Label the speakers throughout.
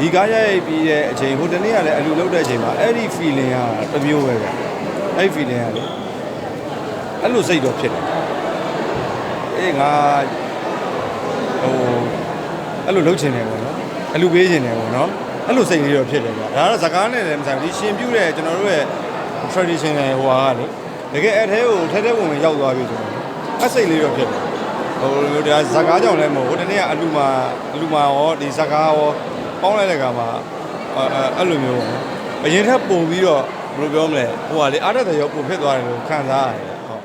Speaker 1: ဒီကားရိုက်ပြီးတဲ့အချိန်ဟိုတနေ့ကလည်းအလူလုတ်တဲ့အချိန်မှာအဲ့ဒီ feeling ကတစ်မျိုးပဲဗျအဲ့ဒီ feeling ကလေအဲ့လိုစိတ်တော့ဖြစ်တယ်အေးငါဟိုအဲ့လိုလုတ်ချင်တယ်ပေါ့နော်အဲ့လိုပေးချင်တယ်ပေါ့နော်အဲ့လိုစိတ်လေးတော့ဖြစ်တယ်ဗျဒါကတော့ဇကားနဲ့လည်းမဆိုင်ဘူးဒီရှင်ပြူတဲ့ကျွန်တော်တို့ရဲ့ traditional ဟိုဟာကလေတကယ်အဲ့ထဲကိုထဲထဲဝင်ဝင်ရောက်သွားပြီဆိုတော့အဲ့စိတ်လေးတော့ဖြစ်တယ်ဟိုဒါဇကားကြောင့်လည်းမဟုတ်ဟိုတနေ့ကအလူမာအလူမာရောဒီဇကားရော ပေါင်းလိုက်တဲ့ကမှာအဲ့အဲ့လိုမျိုးပေါ့အရင်ထက်ပုံပြီးတော့ဘယ်လိုပြောမလဲဟိုဟာလေအားရတဲ့ရောပုံဖြစ်သွားတယ်လို့ခံစားရတယ်ဟုတ်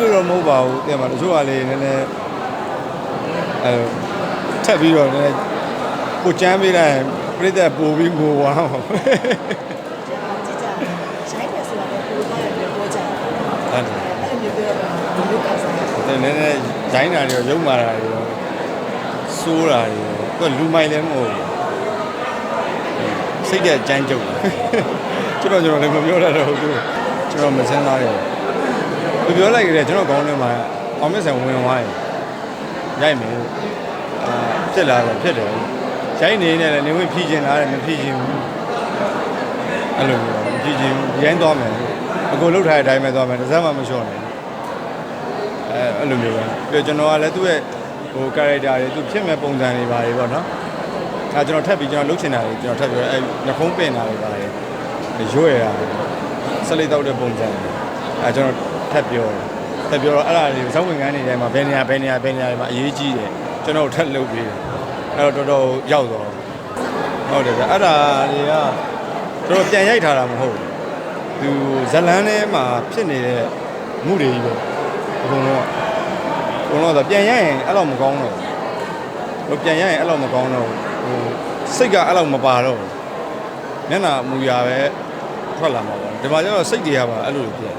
Speaker 1: လို့တော့မဟုတ်ပါဘူးတဲ့မှာတချို့ကလေနည်းနည်းအဲထက်ပြီးတော့နည်းနည်းကိုချမ်းပေးလိုက်ရင်ပြိတ္တပို့ပြီးငိုသွားအောင်
Speaker 2: ကြည့်ကြဆိုင်ပဲဆိုတာလည်းပို့သွားတယ်ပြောကြတယ်
Speaker 1: ဟုတ်တယ်
Speaker 2: အဲ့လိုမျိုးပြောတော့ဘယ်လိုကောက်စားလဲ။
Speaker 1: နည်းနည်းဂျိုင်းတာတွေရောရုပ်မာတာတွေရော စိုးတာတွေရောသူကလူမိုင်လည်းမဟုတ်ဘူး။စိတ်ကကြမ်းကြုတ်တာ။ကျွန်တော်ကျွန်တော်လည်းမပြောတတ်တော့ဘူးသူကျွန်တော်မစမ်းသားရဘူး။သူပြောလိုက်ကြတယ်ကျွန်တော်ကောင်းထဲမှာအောင်မဆန်ဝင်သွားရင်ရိုက်မယ်လို့အာဖြစ်လာတယ်ဖြစ်တယ်။ရိုက်နေနေလည်းနေဝင်ဖြီးကျင်လာတယ်မဖြီးကျင်ဘူး။အဲ့လိုမျိုးမဖြီးကျင်ဘူးရိုင်းသွားမယ်။အကုန်လှုပ်ထားတဲ့အတိုင်းပဲသွားမယ်တစ်စက်မှမလျှော့နဲ့။အဲအဲ့လိုမျိုးပဲပြီးတော့ကျွန်တော်ကလည်းသူ့ရဲ့ ဟို character တွေသူဖြစ်မဲ့ပုံစံတွေပါတွေပေါ့နော်အဲကျွန်တော်ထပ်ပြီးကျွန်တော်လုပ်ချင်တာတွေကျွန်တော်ထပ်ပြီးအဲနှခုံးပင်တာတွေပါတယ်ရွေ့ရတာဆက်လက်တောက်တဲ့ပုံစံတွေအဲကျွန်တော်ထပ်ပြောတယ်ထပ်ပြောတော့အဲ့ဒါတွေကိုစောင်းဝင်ကန်းနေတိုင်းမှာဘယ်နေရာဘယ်နေရာဘယ်နေရာတွေမှာအရေးကြီးတယ်ကျွန်တော်ထပ်လုပ်ပြီးတယ်အဲ့တော့တော်တော်ရောက်တော့ဟုတ်တယ်ဗျအဲ့ဒါတွေကကျွန်တော်ပြန်ရိုက်ထားတာမဟုတ်ဘူးသူဇလန်းထဲမှာဖြစ်နေတဲ့မှုတွေကြီးပဲအကုန်လုံး ကအကုန်လုံးကပြန်ရရင်အဲ့လောက်မကောင်းတော့ဘူးဟိုပြန်ရရင်အဲ့လောက်မကောင်းတော့ဘူးဟိုစိတ်ကအဲ့လောက်မပါတော့ဘူးမျက်နှာမူရပဲထွက်လာမှာပေါ့ဒီမှာကျတော့စိတ်တွေကပါအဲ့လိုဖြစ်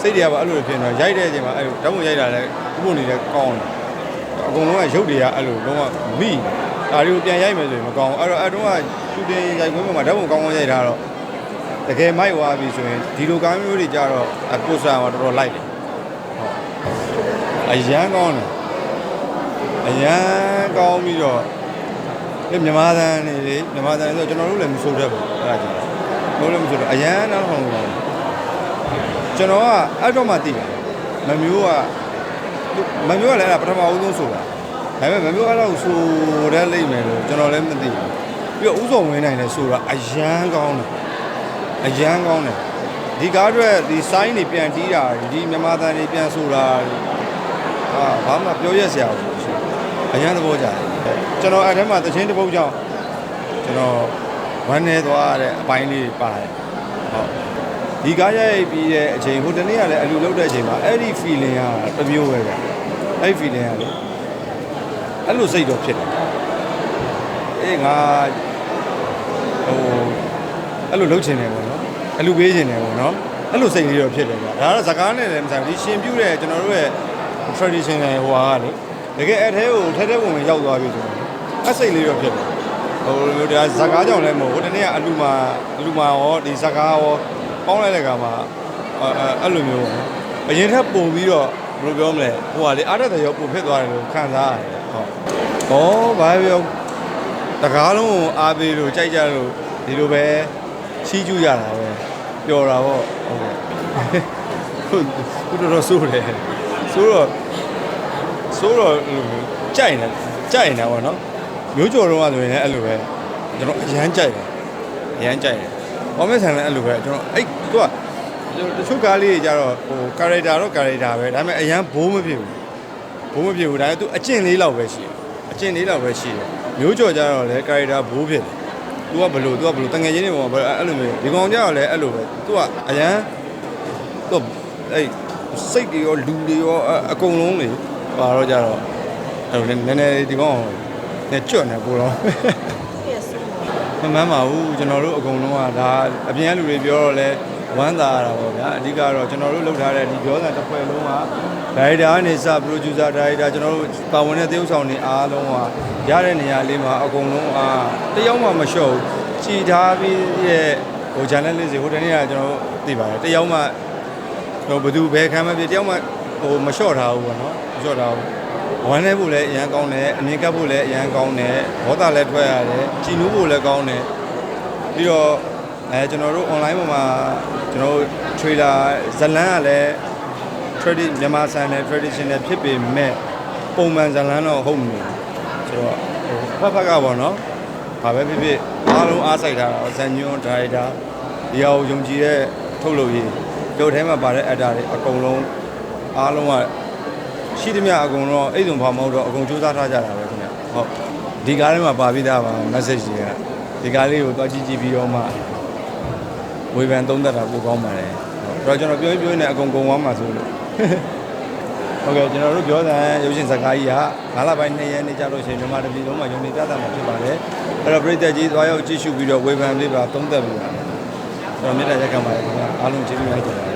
Speaker 1: စိတ်တွေကပါအဲ့လိုဖြစ်တော့ရိုက်တဲ့အချိန်မှာအဲ့လိုဓာတ်ပုံရိုက်တာလည်းဥပုံနေလည်းကောင်းတယ်အကုန်လုံးကရုပ်တွေကအဲ့လိုလုံးဝမိဒါတွေကိုပြန်ရိုက်မယ်ဆိုရင်မကောင်းဘူးအဲ့တော့အဲ့တုန်းကရှူတင်ရိုက်ခွင့်မှာဓာတ်ပုံကောင်းကောင်းရိုက်ထားတော့တကယ်မိုက်သွားပြီဆိုရင်ဒီလိုကားမျိုးတွေကြတော့အပိုစတာမှာတော်တော်လိုက်တယ် အရန်ကောင်းတယ်အရန်ကောင်းပြီးတော့ဒီမြန်မာသန်နေလေမြန်မာသန်ဆိုကျွန်တော်တို့လည်းမဆိုတတ်ဘူးအဲ့ဒါကြောင့်တို့လည်းမဆိုတော့အရန်နောက်ထောင်လို့ကျွန်တော်ကအဲ့တော့မှသိတယ်မမျိုးကမမျိုးကလည်းအဲ့ဒါပထမဦးဆုံးဆိုတာဒါပေမဲ့မမျိုးအဲ့တော့ဆိုတတ်လိမ့်မယ်လို့ကျွန်တော်လည်းမသိဘူးပြီးတော့ဥဆောင်ဝင်နိုင်တယ်ဆိုတာအရန်ကောင်းတယ်အရန်ကောင်းတယ်ဒီကားအတွက်ဒီဆိုင်းတွေပြန်တီးတာဒီမြန်မာသန်တွေပြန်ဆိုတာအာ ဘာမှပြောရက်စရာဘူးအရန်သဘောကျတယ်ကျွန်တော်အဲ့ထဲမှာတချင်းတစ်ပုတ်ကြောင့်ကျွန်တော်ဝမ်းနေသွားတဲ့အပိုင်းလေးပါတယ်ဟုတ်ဒီကားရိုက်ပြီးတဲ့အချိန်ဟိုတနေ့ကလည်းအလူလုတ်တဲ့အချိန်မှာအဲ့ဒီ feeling ကတစ်မျိုးပဲဗျအဲ့ဒီ feeling ကလေအဲ့လိုစိတ်တော့ဖြစ်တယ်အေးငါဟိုအဲ့လိုလုတ်ချင်တယ်ပေါ့နော်အဲ့လိုပေးချင်တယ်ပေါ့နော်အဲ့လိုစိတ်လေးတော့ဖြစ်တယ်ဗျဒါကတော့ဇကားနဲ့လည်းမဆိုင်ဘူးဒီရှင်ပြူတဲ့ကျွန်တော်တို့ရဲ့ traditional ဟိုဟာကလေတကယ်အဲ့ထဲကိုထဲထဲဝင်ဝင်ရောက်သွားပြီဆိုတော့အဲ့စိတ်လေးတော့ဖြစ်တယ်ဟိုဒါဇကားကြောင့်လည်းမဟုတ်ဟိုတနေ့ကအလူမာအလူမာရောဒီဇကားရောပေါင်းလိုက်တဲ့ကမှာအဲ့အဲ့လိုမျိုးပေါ့အရင်ထက်ပုံပြီးတော့ဘယ်လိုပြောမလဲဟိုဟာလေအားရတဲ့ရောပုံဖြစ်သွားတယ်လို့ခံစားရတယ်ဟုတ်ဩဘာပြောတကားလုံးကိုအားပေးလို့ကြိုက်ကြလို့ဒီလိုပဲချီးကျူးရတာပဲပျော်တာပေါ့ဟုတ်ကဲ့ဟုတ်ခုတော်တော်ဆိုးတယ် ဆိုးတော့ဆိုတော့အဲ့လိုမျိုးကြိုက်နေကြိုက်နေတာပေါ့နော်မျိုးကြော်တော့ကဆိုရင်လည်းအဲ့လိုပဲကျွန်တော်အရန်ကြိုက်တယ်အရန်ကြိုက်တယ်ဘောမဲဆန်လည်းအဲ့လိုပဲကျွန်တော်အဲ့သူကတချို့ကားလေးတွေကြတော့ဟို character တော့ character ပဲဒါပေမဲ့အရန်ဘိုးမဖြစ်ဘူးဘိုးမဖြစ်ဘူးဒါပေမဲ့သူအကျင့်လေးလောက်ပဲရှိတယ်အကျင့်လေးလောက်ပဲရှိတယ်မျိုးကြော်ကြတော့လည်း character ဘိုးဖြစ်တယ်သူကဘလို့သူကဘလို့တငယ်ချင်းတွေပေါ့အဲ့လိုမျိုးဒီကောင်ကြတော့လည်းအဲ့လိုပဲသူကအရန်သူအဲ့ စိတ်တွေရောလူတွေရောအကုန်လုံးလေပါတော့ကြတော့အဲ့လိုနည်းနည်းဒီကောင်နဲ့ကျွတ်နေပို့တော့
Speaker 2: ပြည့်စုံတယ်
Speaker 1: မမှန်ပါဘူးကျွန်တော်တို့အကုန်လုံးကဒါအပြင်ကလူတွေပြောတော့လဲဝမ်းသာရတာပေါ့ဗျာအဓိကတော့ကျွန်တော်တို့လုပ်ထားတဲ့ဒီပြောစံတစ်ဖွဲ့လုံးကဒါရိုက်တာကနေစပရိုဂျူဆာဒါရိုက်တာကျွန်တော်တို့ပါဝင်တဲ့သရုပ်ဆောင်တွေအားလုံးကရတဲ့နေရာလေးမှာအကုန်လုံးအားတယောက်မှမလျှော့ဘူးချီထားပြီးရဲ့ဟို journalist တွေဟိုတနေ့ကကျွန်တော်တို့သိပါတယ်တယောက်မှ ဟိုဘယ်သူဘယ်ခံမဖြစ်တယောက်မှဟိုမလျှော့ထားဘူးပေါ့နော်မလျှော့ထားဘူးဝမ်းနေဖို့လည်းအရန်ကောင်းတယ်အမြင်ကပ်ဖို့လည်းအရန်ကောင်းတယ်ဘောတာလည်းထွက်ရတယ်ကြည်နူးဖို့လည်းကောင်းတယ်ပြီးတော့အဲကျွန်တော်တို့ online ပေါ်မှာကျွန်တော်တို့ trader ဇလန်းကလည်း trading မြန်မာဆန်နဲ့ traditional ဖြစ်ပေမဲ့ပုံမှန်ဇလန်းတော့ဟုတ်မလို့ဆိုတော့ဟိုဖက်ဖက်ကပေါ့နော်ဘာပဲဖြစ်ဖြစ်အားလုံးအားစိုက်ထားတာဇန်ညွန်းဒါရိုက်တာဒီဟာကိုယုံကြည်တဲ့ထုတ်လုပ်ရေး တို့ထဲမှာပါတဲ့ actor တွေအကုန်လုံးအားလုံးကရှိသမျှအကုန်လုံးအဲ့လိုဘာမဟုတ်တော့အကုန်စူးစမ်းထားကြတာပဲခင်ဗျဟုတ်ဒီကားထဲမှာပါပြီးသားပါ message တွေကဒီကားလေးကိုတွားကြည့်ကြည့်ပြီးတော့မှဝေဖန်သုံးသပ်တာပိုကောင်းပါတယ်ဟုတ်အဲ့တော့ကျွန်တော်ပြောရင်ပြောရင်လည်းအကုန်ကုန်သွားမှာဆိုလို့ဟုတ်ကဲ့ကျွန်တော်တို့ပြောတဲ့ရုပ်ရှင်ဇာတ်ကားကြီးကငါးလပိုင်း2ရက်နေ့ကြာလို့ရှိရင်မြန်မာတပြည်လုံးမှာယုံနေပြသမှာဖြစ်ပါတယ်အဲ့တော့ပြည်သက်ကြီးသွားရောက်ကြည့်ရှုပြီးတော့ဝေဖန်ပေးပါသုံးသပ်ပေးပါ ကျွန်တော်မြတ်တဲ့ရက်ခံပါတယ်ခင်ဗျာအားလုံးကျေးဇူးများတင်ပါတယ်